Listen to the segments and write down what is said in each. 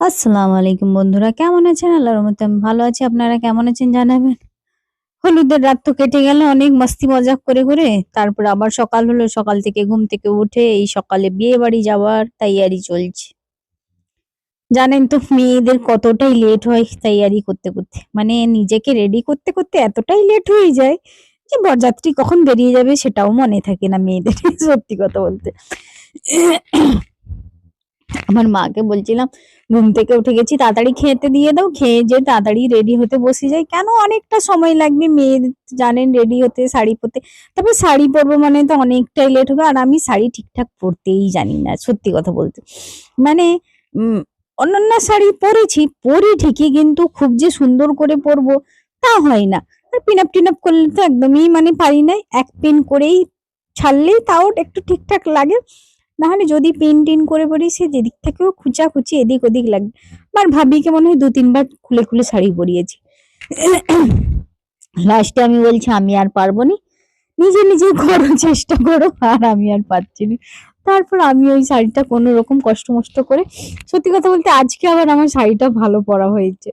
আসসালামু আলাইকুম বন্ধুরা, কেমন আছেন? আল্লাহর রহমতে আমি ভালো আছি। আপনারা কেমন আছেন জানাবেন? হলুদের রাত তো কেটে গেল, অনেক মাস্তি মজাক করে করে। তারপর আবার সকাল হলো, সকাল থেকে ঘুম থেকে উঠে এই সকালে বিয়ে বাড়ি যাওয়ার তৈয়ারি চলছে। জানেন তো, মেয়েদের কতটাই লেট হয় তৈয়ারি করতে করতে। মানে নিজেকে রেডি করতে করতে এতটাই লেট হয়ে যায় যে বরযাত্রী কখন বেরিয়ে যাবে সেটাও মনে থাকে না মেয়েদের, সত্যি কথা বলতে। আমার মাকে বলছিলাম, ঘুম থেকে উঠে গেছি, তাড়াতাড়ি খেতে দিয়ে দাও, খেয়ে যে তাড়াতাড়ি রেডি হতে বসে যাই কেন অনেকটা সময় লাগবে, মেয়ে জানেন রেডি হতে, শাড়ি পরতে। তারপর শাড়ি পরবো মানে তো অনেকটাই লেট হবে, আর আমি শাড়ি ঠিকঠাক পরতেই জানি না, সত্যি কথা বলতে। মানে অন্যান্য শাড়ি পরেছি, পরি ঠিকই, কিন্তু খুব যে সুন্দর করে পরবো তা হয় না। আর পিন আপ টিন আপ করলে তো একদমই মানে পারি না এক পিন করেই ছাড়লেই তাও একটু ঠিকঠাক লাগে। নাহলে যদি পিন টিন করে পরি সে যেদিক থেকেও খুচা খুচি এদিক ওদিক লাগবে। আমার ভাবিকে মনে হয় দু তিনবার খুলে খুলে শাড়ি পরিয়েছি। লাস্টে আমি বলছি, আমি আর পারব নি। নিজে নিজে করো, চেষ্টা করো, আর আমি আর পারছি না। তারপর আমি ওই শাড়িটা কোনো রকম কষ্ট মষ্ট করে, সত্যি কথা বলতে আজকে আবার আমার শাড়িটা ভালো পরা হয়েছে।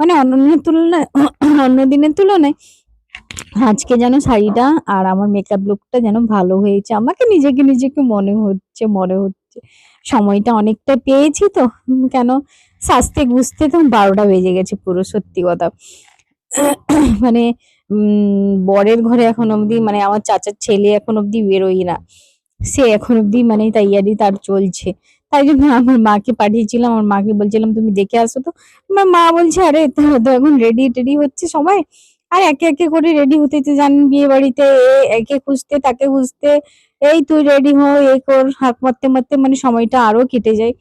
মানে অন্য তুলনায় অন্য দিনের তুলনায় আজকে যেন শাড়িটা আর আমার মেকআপ লুকটা যেন ভালো হয়েছে। আমাকে নিজেকে নিজেকে মনে হচ্ছে মনে হচ্ছে। সময়টা অনেকটা পেয়েছি তো। কেন? সাজতে গুছতে তো বারোটা বেজে গেছে পুরো, সত্যি কথা। মানে বরের ঘরে এখন অবধি মানে আমার চাচার ছেলে এখন অবধি বেরোই না। সে এখন অবধি মানে তৈয়ারি তার চলছে। তাই জন্য আমার মাকে পাঠিয়েছিলাম, আমার মাকে বলছিলাম, তুমি দেখে আসো তো। আমার মা বলছে, আরে, তো এখন রেডি টেডি হচ্ছে সবাই? আর একে একে করে রেডি হতে তো জানেন বিয়ে বাড়িতে একে খুঁজতে, তাকে খুঁজতে, এই তুই রেডি হো এই কর হাঁক মারতে মারতে মানে সময়টা আরও কেটে যায়।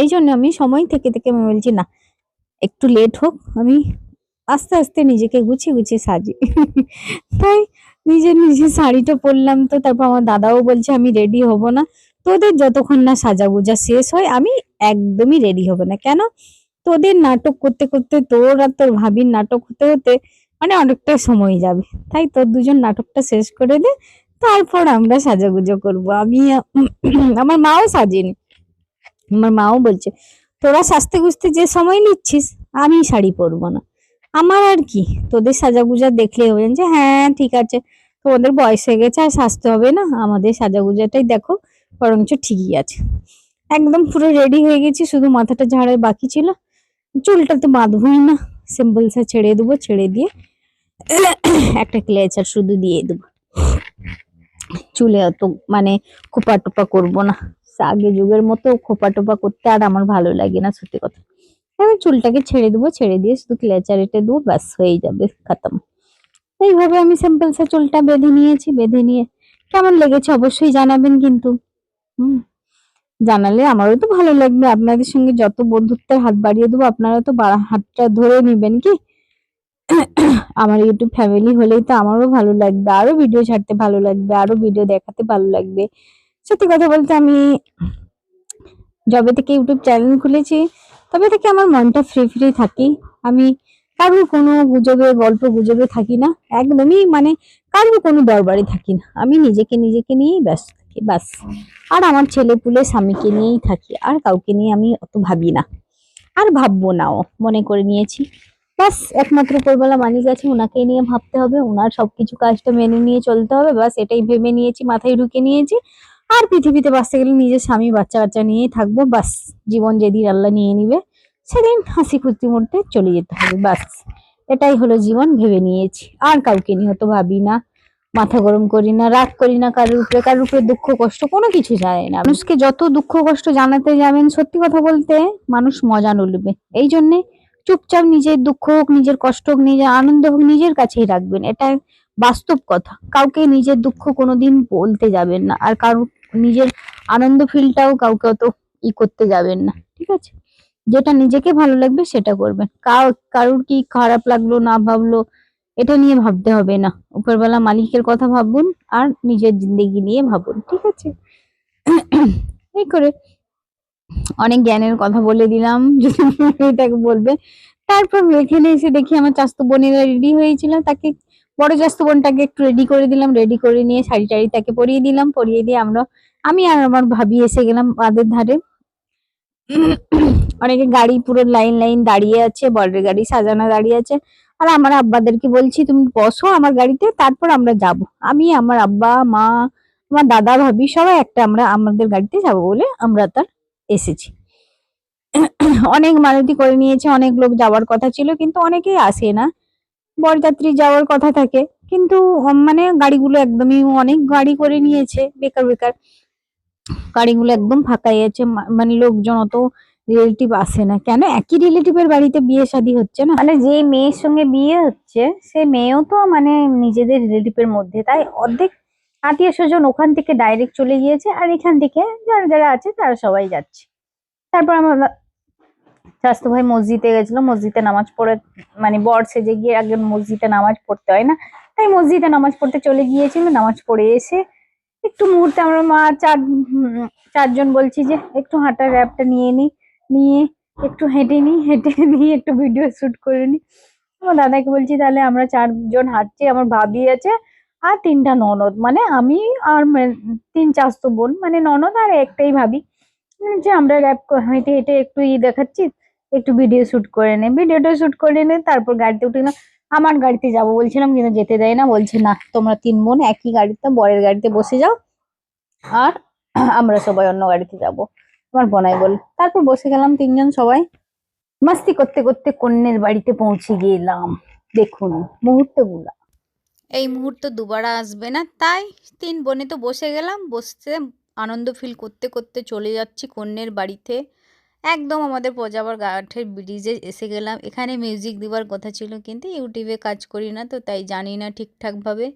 এই জন্য আমি সময় থেকে থেকে আমি বলছি, না, একটু লেট হোক, আমি আস্তে আস্তে নিজেকে গুছিয়ে গুছিয়ে সাজি। তাই নিজে নিজে শাড়িটা পরলাম তো, তারপর আমার দাদাও বলছে, আমি রেডি হব না। তোদের যতক্ষণ না সাজাগুজা শেষ হয়, আমি একদমই রেডি হব না। কেন? তোদের নাটক করতে করতে, তোর আর তোর ভাবির নাটক হতে হতে মানে অনেকটা সময় যাবে। তাই তোর দুজন নাটকটা শেষ করে দে, তারপর আমরা সাজাগুজো করব। আমি, আমার মাও সাজেনি। আমার মাও বলছে, তোরা সাজতে গুজতে যে সময় নিচ্ছিস, আমি শাড়ি পরবো না। আমার আর কি, তোদের সাজাগুজা দেখলে বলেন যে হ্যাঁ ঠিক আছে, তোমাদের বয়স হয়ে গেছে আর সাজতে হবে না, আমাদের সাজাগুজাটাই দেখো, বরঞ্চ ঠিকই আছে। একদম পুরো রেডি হয়ে গেছি, শুধু মাথাটা ঝাড়াই বাকি ছিল। চুলটা তো বাঁধবই না। সিম্পল সা ছেড়ে দেবো, ছেড়ে দিয়ে একটা ক্লেচার শুধু দিয়ে দেবো। চুলে অত মানে খোপা টোপা করব না। আগে যুগের মতো খোপা টোপা করতে আর আমার ভালো লাগে না, সত্যি কথা। আমি চুলটাকে ছেড়ে দেবো, ছেড়ে দিয়ে শুধু ক্লেচার এটে দেবো, ব্যাস, হয়ে যাবে, খতম। এইভাবে আমি সিম্পল সা চুলটা বেঁধে নিয়েছি, বেঁধে নিয়ে কেমন লেগেছে অবশ্যই জানাবেন কিন্তু। হুম। জানালে আমারও তো ভালো লাগবে। আপনাদের সঙ্গে যত বন্ধুত্বের হাত বাড়িয়ে দেবো, আপনারা তো হাতটা ধরে নেবেন কি? আমার ইউটিউব ফ্যামিলি হলেই তো আমারও ভালো লাগবে, আরও ভিডিও ছাড়তে ভালো লাগবে, আরও ভিডিও দেখাতে ভালো লাগবে। সত্যি কথা বলতে আমি যবে থেকে ইউটিউব চ্যানেল খুলেছি, তবে থেকে আমার মনটা ফ্রি ফ্রি থাকি। আমি কারোর কোনো গুজবে, গল্প গুজবে থাকি না, একদমই মানে কারোর কোনো দরবারে থাকি না। আমি নিজেকে নিজেকে নিয়েই ব্যস্ত। থাকি ব্যাস আর আমার ছেলে পুলে স্বামীকে নিয়েই থাকি, আর কাউকে নিয়ে আমি অত ভাবি না। আর ভাববো নাও, মনে করে নিয়েছি। বাস, একমাত্র উপরবেলা মালিক আছে ওনাকে নিয়ে ভাবতে হবে। ওনার সবকিছু কাজটা মেনে নিয়ে চলতে হবে, বাস, এটাই ভেবে নিয়েছি, মাথায় ঢুকে নিয়েছি। আর পৃথিবীতে বাঁচতে গেলে নিজের স্বামী বাচ্চা কাচ্চা নিয়েই থাকব, বাস। জীবন যেদিন আল্লাহ নিয়ে নিবে, সেদিন হাসি খুশি মধ্যে চলে যেতে হবে, বাস। এটাই হলো জীবন, ভেবে নিয়েছি। আর কাউকে নিয়ে হতো ভাবি না। মাথা গরম করি না, রাগ করি না কারোর উপরে কারোর উপরে দুঃখ, কষ্ট কোনো কিছু যায় না। মানুষকে যত দুঃখ, কষ্ট জানাতে যাবেন, সত্যি কথা বলতে মানুষ মজা নলবে এই জন্যে চুপচাপ নিজের দুঃখ হোক, নিজের কষ্ট হোক, নিজের আনন্দ হোক, নিজের কাছেই রাখবেন। এটা বাস্তব কথা। কাউকে নিজের দুঃখ কোনোদিন বলতে যাবেন না, আর কারও নিজের আনন্দ ফিলটাও কাউকে অত ই করতে যাবেন না, ঠিক আছে? যেটা নিজেকে ভালো লাগবে সেটা করবেন। কারোর কি খারাপ লাগল, না ভাবলো এটা নিয়ে ভাবতে হবে না। উপরবেলা মালিকের কথা ভাবুন আর নিজের জিন্দগি নিয়ে ভাবুন, ঠিক আছে? এই করে অনেক জ্ঞানের কথা বলে দিলাম, যদি এটাকে বলবে। তারপর এখানে এসে দেখি আমার চাস্তো বোনেরা রেডি হয়েছিল, তাকে বড় চাস্তো বোনটাকে একটু রেডি করে দিলাম রেডি করে নিয়ে শাড়ি টাড়ি তাকে পরিয়ে দিলাম, পরিয়ে দিয়ে আমরা, আমি আর আমার ভাবি এসে গেলাম বাদের ধারে। অনেকে গাড়ি পুরো লাইন লাইন দাঁড়িয়ে আছে বরের গাড়ি সাজানো দাঁড়িয়ে আছে। আর আমার আব্বাদেরকে বলছি, তুমি বসো আমার গাড়িতে, তারপর আমরা যাব। আমি, আমার আব্বা, মা, আমার দাদা, ভাবি সবাই একটা আমরা, আমাদের গাড়িতে যাব বলে আমরা তার এসেছি। অনেক মারুতি করে নিয়েছে, অনেক লোক যাওয়ার কথা ছিল, কিন্তু অনেকেই আসে না। বরযাত্রী যাওয়ার কথা থাকে, কিন্তু মানে গাড়িগুলো একদমই অনেক গাড়ি করে নিয়েছে, বেকার বেকার। গাড়িগুলো একদম ফাঁকাই আছে মানে লোকজন অত রিলেটিভ আসে না। কেন? একই রিলেটিভের বাড়িতে বিয়ে শাদী হচ্ছে না? মানে যে মেয়ের সঙ্গে বিয়ে হচ্ছে সে মেয়েও তো মানে নিজেদের রিলেটিভের মধ্যে। তাই অর্ধেক আত্মীয় স্বজন ওখান থেকে ডাইরেক্ট চলে গিয়েছে আর এখান থেকে যারা যারা আছে তারা সবাই যাচ্ছে। তারপর আমার স্বাস্থ্য ভাই মসজিদে গেছিল। মসজিদে নামাজ পড়ে মানে বর সেজে গিয়ে আগে মসজিদে নামাজ পড়তে হয় না। তাই মসজিদে নামাজ পড়তে চলে গিয়েছিল। নামাজ পড়ে এসে একটু মুহূর্তে আমরা মা চার চারজন বলছি যে একটু হাঁটার র্যাপটা নিয়ে নি। নিয়ে একটু হেঁটে নি হেঁটে নিয়ে একটু ভিডিও শুট করে নি আমার দাদাকে বলছি, তাহলে আমরা চারজন হাঁটছি, আমার ভাবি আছে আর তিনটা ননদ। মানে আমি আর তিন চারশো বোন মানে ননদ আর একটাই ভাবি। যে আমরা র্যাপ হেঁটে হেঁটে একটু ই দেখাচ্ছি, একটু ভিডিও শ্যুট করে নে। ভিডিওটা শ্যুট করে নে তারপর গাড়িতে উঠে না আমার গাড়িতে যাব বলছিলাম, কিন্তু যেতে দেয় না। বলছে, না, তোমরা তিন বোন একই গাড়িতে, বরের গাড়িতে বসে যাও আর আমরা সবাই অন্য গাড়িতে যাব। আমার বোনাই বল। তারপর বসে গেলাম তিনজন সবাই। মাস্তি করতে করতে কন্যের বাড়িতে পৌঁছে গেলাম। দেখুন, মুহূর্তগুলা। এই মুহূর্ত দুবার আসবে না, তাই তিন বোনে তো বসে গেলাম, বসতে আনন্দ ফিল করতে করতে চলে যাচ্ছি কন্যের বাড়িতে। একদম আমাদের প্রজাবার গাঠের ব্রিজে এসে গেলাম। এখানে মিউজিক দেওয়ার কথা ছিল, কিন্তু ইউটিউবে কাজ করি না তো, তাই জানি না ঠিকঠাকভাবে।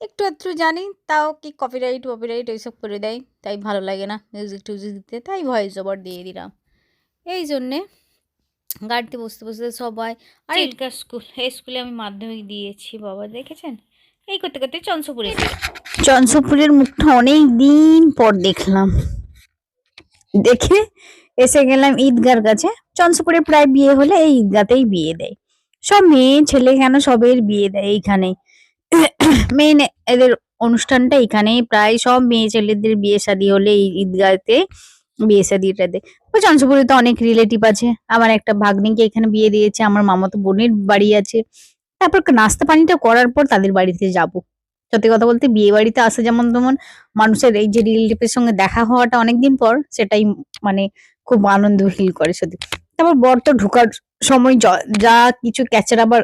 একটু একটু জানি তাও কি কপিরাইট কপিরাইট এইসব করে দেয় তাই ভালো লাগে না মিউজিক টিউজিক দিতে তাই ভয়েস ওভার দিয়ে দিলাম। এই জন্যে গাড়িতে বসতে বসতে সবাই আর এলকার স্কুল এই স্কুলে আমি মাধ্যমিক দিয়েছি বাবা দেখেছেন? এই করতে করতে চঞ্চপুরে চঞ্চপুরের মুখটা অনেক দিন পর দেখলাম। দেখে এসে গেলাম ঈদগার কাছে। চঞ্চপুরে প্রায় বিয়ে হলে এই ঈদগাতেই বিয়ে দেয়। সব মেয়ে ছেলে কেন সবের বিয়ে দেয় এইখানে মেন এদের অনুষ্ঠানটা এখানেই প্রায় সব মেয়ে ছেলেদের বিয়ে শাদি হলে এই ঈদগাতে বিয়ে শাদীটা দেয়। ওই চঞ্চপুরে তো অনেক রিলেটিভ আছে। আমার একটা ভাগ্নিকে এখানে বিয়ে দিয়েছে, আমার মামাতো বোনের বাড়ি আছে। তারপর নাস্তা পানিটা করার পর তাদের বাড়িতে যাব। সত্যি কথা বলতে বিয়ে বাড়িতে আসা যেমন তেমন মানুষের এই যে রিলেটিভের সঙ্গে দেখা হওয়াটা অনেকদিন পর সেটাই মানে খুব আনন্দ ফিল করে সত্যি। তারপর বর তো ঢোকার সময় যা কিছু ক্যাচের আবার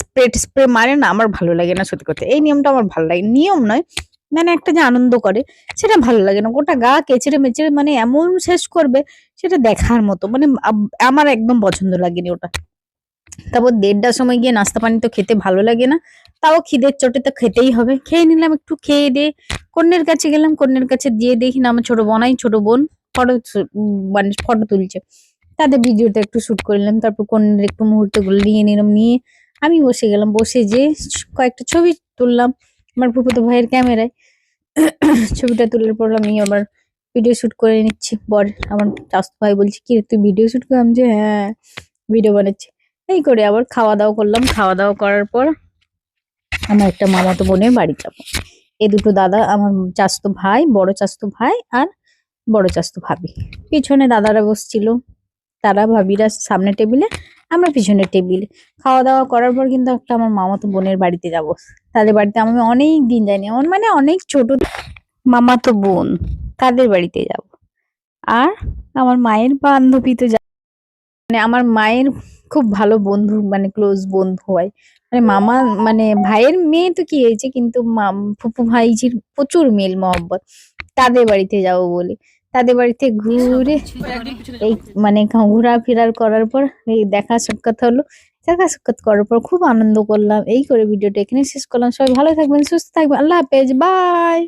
স্প্রে স্প্রে মারে না, আমার ভালো লাগে না সত্যি কথা। এই নিয়মটা আমার ভালো লাগে। নিয়ম নয় মানে একটা যে আনন্দ করে, সেটা ভালো লাগে না। গোটা গা কেচড়ে মেচড়ে মানে এমন শেষ করবে, সেটা দেখার মতো। মানে আমার একদম পছন্দ লাগেনি ওটা। তারপর দেড়টার সময় গিয়ে নাস্তা পানি তো খেতে ভালো লাগে না। তাও খিদের চোটে তো খেতেই হবে। খেয়ে নিলাম, একটু খেয়ে দিয়ে কন্যের কাছে গেলাম। কন্যের কাছে দিয়ে দেখি না, আমার ছোট বোনাই ছোট বোন, ফটো মানে ফটো তুলছে। তাদের ভিডিওটা একটু শুট করলাম তারপর কন্যের একটু মুহূর্তগুলো নিয়ে নিলাম, নিয়ে আমি বসে গেলাম, বসে যে কয়েকটা ছবি তুললাম আমার ফুফুতো ভাইয়ের ক্যামেরায়। ছবিটা তোলার পর আমি আবার ভিডিও শুট করে নিচ্ছি। বর আমার চাস্ত ভাই বলছে, কি তুই ভিডিও শুট করলাম যে হ্যাঁ ভিডিও বানাচ্ছি। এই করে আবার খাওয়া দাওয়া করলাম। খাওয়া দাওয়া করার পর আমার একটা মামাতো বোনের বাড়ি যাব। এই দুটো দাদা, আমার চাস্তো ভাই, বড় চাস্তো ভাই আর বড় চাস্তো ভাবি। পিছনে দাদারা বসছিল, তারা ভাবিরা সামনে টেবিলে আমরা পিছনের টেবিল খাওয়া দাওয়া করার পর কিন্তু একটা আমার মামাতো বোনের বাড়িতে যাব। তাদের বাড়িতে আমি অনেক দিন যাইনি। আমার মানে অনেক ছোট মামাতো বোন। তাদের বাড়িতে যাব। আর আমার মায়ের বান্ধবী তো মানে আমার মায়ের খুব ভালো বন্ধু মানে ক্লোজ বন্ধু হয়। মানে মামা মানে ভাইয়ের মেয়ে তো কি হয়েছে, কিন্তু ফুফু ভাইজির প্রচুর মেল মহব্বত তাদের বাড়িতে যাব বলে। তাদের বাড়িতে ঘুরে এই মানে ঘোরাফেরার করার পর এই দেখা সাক্ষাৎ হলো। দেখা সাক্ষাৎ করার পর খুব আনন্দ করলাম। এই করে ভিডিওটা এখানে শেষ করলাম। সবাই ভালো থাকবেন, সুস্থ থাকবেন। আল্লাহ হাফেজ। বাই!